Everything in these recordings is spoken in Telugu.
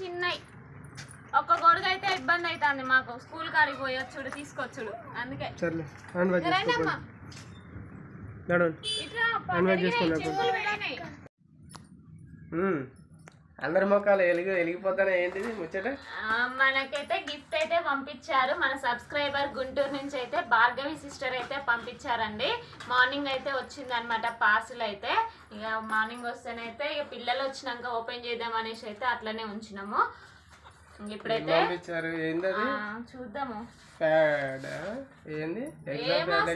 చిన్నవి ఒక్క గొడుగు అయితే ఇబ్బంది అవుతుంది మాకు. స్కూల్ కాడికి పోయొచ్చుడు తీసుకొచ్చుడు. అందుకే. ఇట్లా అందరి మొక్కలు వెలిగి వెలిగిపోతానే ఏంటిది ముచ్చట? మనకైతే గిఫ్ట్ అయితే పంపించారు. మన సబ్స్క్రైబర్ గుంటూరు నుంచి అయితే భార్గవి సిస్టర్ అయితే పంపించారండి. మార్నింగ్ అయితే వచ్చింది అనమాట పార్సిల్ అయితే. ఇక మార్నింగ్ వస్తేనైతే ఇక పిల్లలు వచ్చినాక ఓపెన్ చేద్దాం అనేసి అయితే అట్లనే ఉంచినాము. ఇప్పుడైతే పంపించారు. ఏంది చూద్దాము.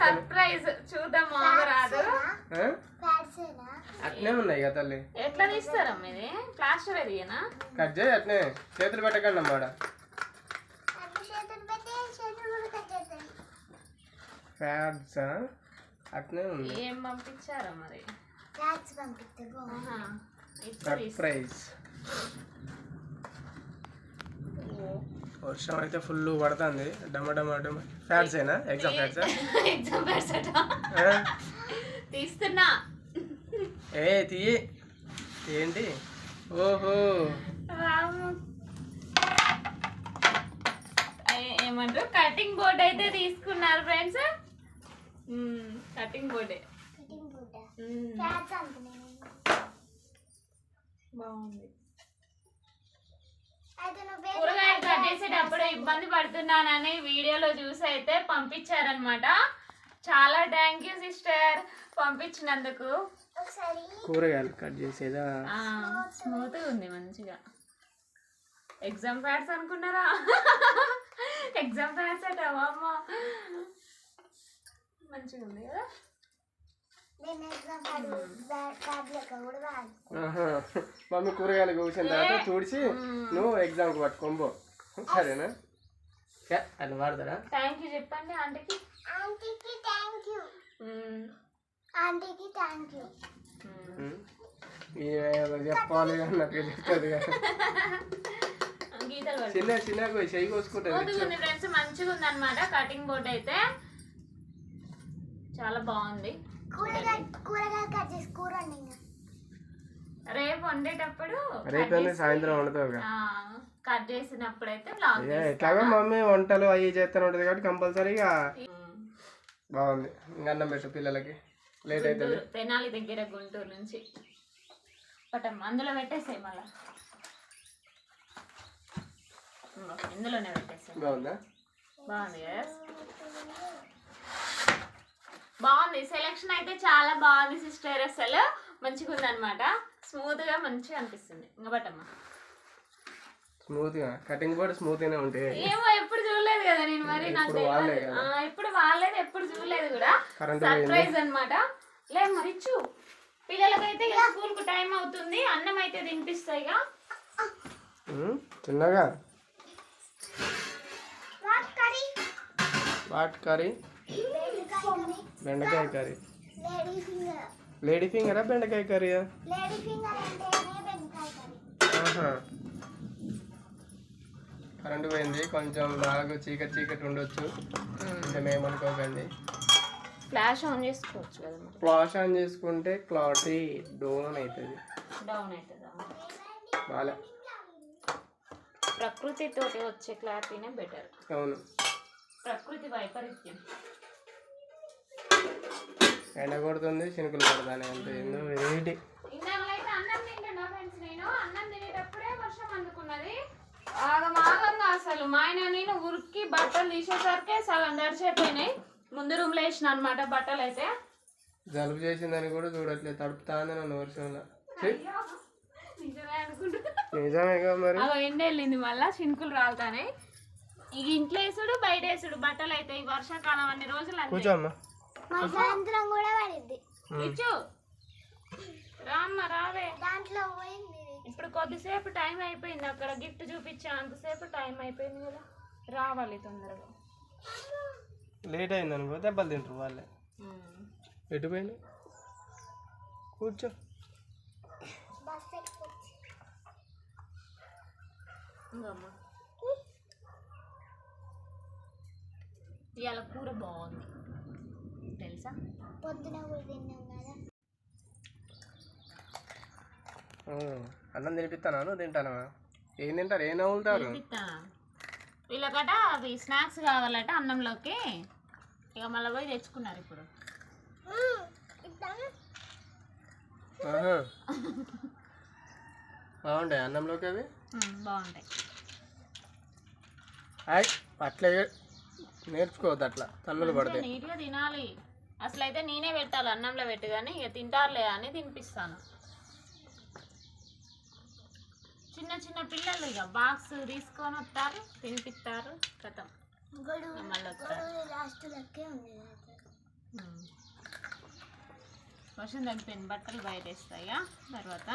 సర్ప్రైజ్ చూద్దాము రాదు? అట్నే ఉన్నాయి కదా తల్లి. ఎట్లా తీస్తారమ్మ ఇది? ప్లాస్టర్ ఎదిగేనా కట్ చేయి అట్నే. చేతులు పెట్టకండి అమ్మాడ ప్యాడ్స్ అట్నే ఉంది. ఏం పంపించారో మరి. సర్ప్రైజ్ వర్షం అయితే ఫుల్ పడుతుంది. డమ డమ డమ. ప్యాడ్స్ ఏనా? ఎగ్జామ్ ప్యాడ్స్ ఎగ్జామ్ పెడసట తీస్తున్నా. ఏ తీయి ఏంటి? ఓహో. ఏమంటారు? కటింగ్ బోర్డ్ అయితే తీసుకున్నారు ఫ్రెండ్స్ కటింగ్ బోర్డే బాగుంది. కూరగాయలు కట్ చేసేటప్పుడు ఇబ్బంది పడుతున్నానని వీడియోలో చూసి అయితే పంపించారనమాట చాలా థ్యాంక్ యూ సిస్టర్ పంపించినందుకు. కూరగాయలు కట్ చేసేదా? స్మూత్ ఉంది మంచిగా. ఎగ్జామ్ ప్యాడ్స్ అనుకున్నారా? ఎగ్జామ్ ప్యాడ్స్ అట అమ్మ మంచిగా ఉంది కదా. మమ్మీ కూరగాయలు కోసిన తర్వాత తుడిచి నువ్వు ఎగ్జామ్కి పట్టుకోబో సరేనా? అది వాడతారా థ్యాంక్ యూ చెప్పండి ఆంటీకి. ఆంటీకి థ్యాంక్ యూ. ఆంటీకి థ్యాంక్ యూ చెప్పాలి అన్నట్టుగా చెప్తుంది కదా. చిన్న చిన్నగా చెయ్యి కోసుకుంటుంది ఫ్రెండ్స్ మంచిగా ఉంది అనమాట కటింగ్ బోర్డ్ అయితే. చాలా బాగుంది. రేపు వండేటప్పుడు రేపు సాయంత్రం వండుతావు కట్ చేసినప్పుడు అయితే బ్లాగ్ ఎట్లాగో మమ్మీ వంటలు అవి చేస్తూనే ఉంటుంది కాబట్టి కంపల్సరీగా బాగుంది. ఇంకా అన్నం పెట్టు పిల్లలకి. లేట్ అవుతుంది తెనాలి దగ్గర గుంటూరు నుంచి. పటం అందులో పెట్టేసాయి మళ్ళా. ఇందులోనే పెట్టేసాయి. బాగుందా? బాగుంది కదా బాగుంది. సెలెక్షన్ అయితే చాలా బాగుంది సిస్టర్ అసలు మంచిగా ఉంది అనమాట స్మూత్గా మంచిగా అనిపిస్తుంది. ఇంకా బట్టమ్మ స్మూత్గా? కటింగ్ బోర్డ్ స్మూత్ గానే ఉంటాయి. ఏమో ఎప్పుడు చూడలేదు కదా నేను మరి. నాకు ఎప్పుడు వాళ్ళేది ఎప్పుడు చూడలేదు కూడా. సర్ప్రైజ్ అన్నమాట. లే మరిచ్చు పిల్లలకైతే ఇక స్కూల్కు టైం అవుతుంది. అన్నం అయితే తినిపిస్తాయి ఇక. ఉమ్, చిన్నగా వాట్ కర్రీ వాట్ కర్రీ బెండకాయ కర్రీ. Lady finger. లేడీ ఫింగరా బెండకాయ కర్రీయా? లేడీ ఫింగర్ అంటేనే బెండకాయ కర్రీ. ఆహా. కరెంటు పోయింది. కొంచెం బాగా చీకటి చీకటి ఉండొచ్చు. కొంచెం ఏమనుకోకండి ఫ్లాష్ ఆన్ చేసుకోవచ్చు కదా ఫ్లాష్ ఆన్ చేసుకుంటే క్లారిటీ డౌన్ అవుతుంది. డౌన్ అవుతుందా? బాగా ప్రకృతి తోటి వచ్చే క్లారిటీనే బెటర్. అవును. ప్రకృతి వైపరీత్యం. ఎండ కొడుతుంది చినుకులు పడతానే అంతే. ఏందో అందుకున్నది. ఆగమాగంగా అసలు. మా ఆయన నేను ఉరికి బట్టలు తీసేసరికి సగం దడిచిపోయినాయి ముందు రూమ్లో వేసిన అనమాట బట్టలు అయితే జలుబు చేసిందని కూడా చూడట్లేదు. తడుపుతాంది నన్ను వర్షంలో. నిజమేగా మరి? ఎండ వెళ్ళింది మళ్ళా చినుకులు రాలుతానే. ఇక ఇంట్లో వేసుడు బయట వేసుడు బట్టలు అయితే ఈ వర్షాకాలం అన్ని రోజులు మధ్యాహ్నం కూడా పడింది. ఇచ్చు రామ్మ రావే. దాంట్లో పోయింది. ఇప్పుడు కొద్దిసేపు టైం అయిపోయింది. అక్కడ గిఫ్ట్ చూపించా అంతసేపు టైం అయిపోయింది కదా. రావాలి తొందరగా. లేట్ అయింది అనుకో దెబ్బలు తింటారు వాళ్ళే. ఎటు పోయింది కూర్చో. ఇవాళ కూర బాగుంది. తెలుసా? పొద్దున కూడా తిన్నాం కదా. ఆ, అన్నం తినిపిస్తాను? నువ్వు తింటానా? ఏం తింటారు? ఏం నవ్వులుతారు వీళ్ళకట అవి స్నాక్స్ కావాలట అన్నంలోకి. ఇక మళ్ళీ పోయి తెచ్చుకున్నారు ఇప్పుడు. బాగుంటాయి అన్నంలోకి అవి? బాగుంటాయి. అయ్ అట్లా నేర్చుకోవద్దు అట్లా. తన్నులు పడతాయి. నీట్గా తినాలి. అసలు అయితే నేనే పెట్టాలి అన్నంలో పెట్టి కానీ ఇక తింటారులే అని తినిపిస్తాను. చిన్న చిన్న పిల్లలు ఇక బాక్స్ తీసుకొని వస్తారు తినిపిస్తారు కథం. వర్షం తగ్గిపోయింది బట్టలు బయట వేస్తాయా తర్వాత.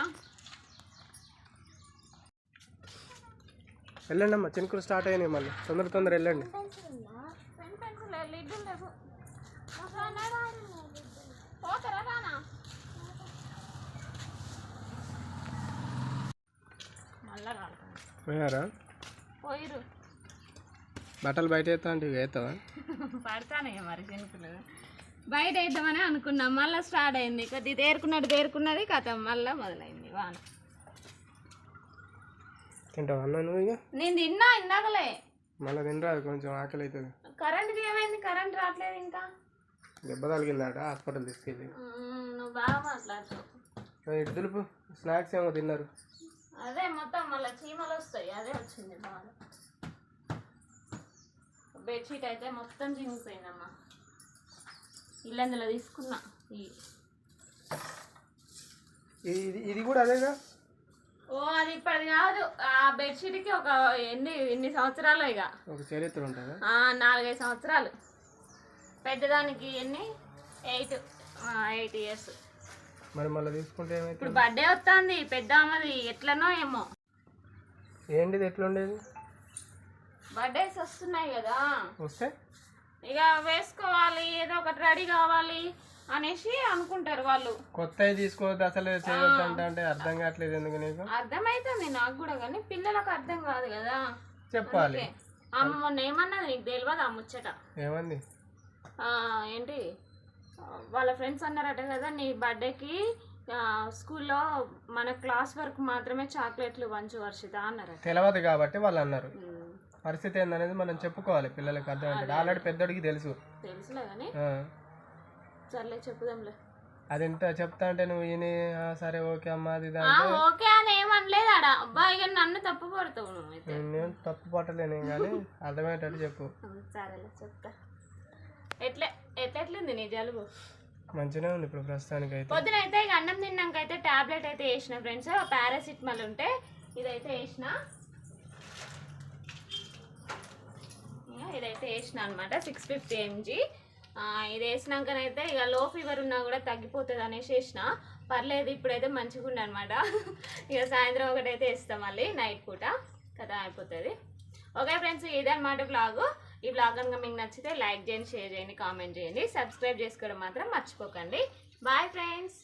వెళ్ళండి అమ్మా చినుకులు స్టార్ట్ అయినాయి మళ్ళీ. తొందర తొందర వెళ్ళండి. మళ్ళా పోయారా? పోయిరు బట్టలు బయట వేస్తా అంటే ఇక వేస్తావా పడతానే మరి చినుకులు బయట వేద్దామని అనుకున్నాం మళ్ళీ స్టార్ట్ అయింది. కొద్ది తేరుకున్నట్టు తేరుకున్నది కథ మళ్ళీ మొదలైంది వాన. తింటావా అన్న నువ్వు ఇక? నేను తిన్నా ఇందాకలే. మళ్ళీ తినరాదు కొంచెం ఆకలి అవుతుంది కరెంట్కి ఏమైంది? కరెంట్ రావట్లేదు ఇంకా. దెబ్బ తగిలిందట హాస్పిటల్ తీసుకెళ్ళి. నువ్వు బాగా మాట్లాడుతావు దులుపు. స్నాక్స్ ఏమో తిన్నారు. అదే మొత్తం మళ్ళీ చీమలు వస్తాయి. అదే వచ్చింది బాగా. బెడ్షీట్ అయితే మొత్తం చినిగిపోయిందమ్మా. ఇల్లందులో తీసుకున్నా ఇది ఇది కూడా అదేగా ఓ అది ఇప్పటిది కాదు. ఆ బెడ్షీట్కి ఒక ఎన్ని ఎన్ని సంవత్సరాలు ఇక ఒక చరిత్ర ఉంటుందా? నాలుగైదు సంవత్సరాలు. పెద్దదానికి ఎన్ని? ఎయిట్. Eight years. మరి మళ్ళీ తీసుకుంటే ఏమైతే ఇప్పుడు బర్త్డే వస్తుంది పెద్ద అమ్మది ఎట్లనో ఏమో. ఏంటిది ఎట్లా ఉండేది బర్త్డేస్ వస్తున్నాయి కదా. వస్తే? ఇక వేసుకోవాలి ఏదో ఒకటి రెడీ కావాలి అనేసి అనుకుంటారు వాళ్ళు. కొత్తవి తీసుకోవద్దు అసలు చేయొద్దు అంటే అంటే అర్థం కావట్లేదు ఎందుకు నీకు? అర్థమైతుంది నాకు కూడా కానీ పిల్లలకు అర్థం కాదు కదా. చెప్పాలి. అమ్మ మొన్న ఏమన్నది నీకు తెలియదు ఆ ముచ్చట? ఏమంది? ఆ, ఏంటి? వాళ్ళ ఫ్రెండ్స్ అన్నారట కదా నీ బర్త్డేకి స్కూల్లో మన క్లాస్ వరకు మాత్రమే చాక్లెట్లు పంచు వర్షిత అన్నారట. తెలియదు కాబట్టి వాళ్ళు అన్నారు. పరిస్థితి ఏందనేది మనం చెప్పుకోవాలి పిల్లలకి అర్థం అంటే ఆల్రెడీ పెద్దోడికి తెలుసు. తెలుసులే కానీ. సర్లే చెప్పుదాంలే. అది ఎంత చెప్తా అంటే నువ్వు ఈయన "ఆ, సరే ఓకే అమ్మా అది ఓకే అని ఏమనలేదు ఆడ అబ్బా ఇక నన్ను తప్పు పడతావు నేను తప్పు పట్టలేను కానీ అర్థమయ్యేటట్టు చెప్పు. సరేలే చెప్తా. ఎట్లే? ఎట్లెట్లుంది నీ జలుబు? మంచిగానే ఉంది ఇప్పుడు ప్రస్తుతానికి అయితే పొద్దున అయితే ఇక అన్నం తిన్నాక అయితే టాబ్లెట్ అయితే వేసిన ఫ్రెండ్స్. పారాసిటమాల్ ఉంటే ఇదైతే వేసిన. ఇదైతే వేసిన అనమాట సిక్స్ ఫిఫ్టీ ఎంజీ ఇది వేసినాకనైతే ఇక లో ఫీవర్ ఉన్నా కూడా తగ్గిపోతుంది అనేసి వేసిన. పర్లేదు ఇప్పుడైతే మంచిగా ఉండే అనమాట ఇక సాయంత్రం ఒకటైతే వేస్తాం మళ్ళీ నైట్ పూట. కదా అయిపోతుంది. ఓకే ఫ్రెండ్స్ ఇదన్నమాట బ్లాగ్ ఈ బ్లాగ్ కనుక మీకు నచ్చితే లైక్ చేయండి షేర్ చేయండి కామెంట్ చేయండి. సబ్స్క్రైబ్ చేసుకోవడం మాత్రం మర్చిపోకండి. Bye friends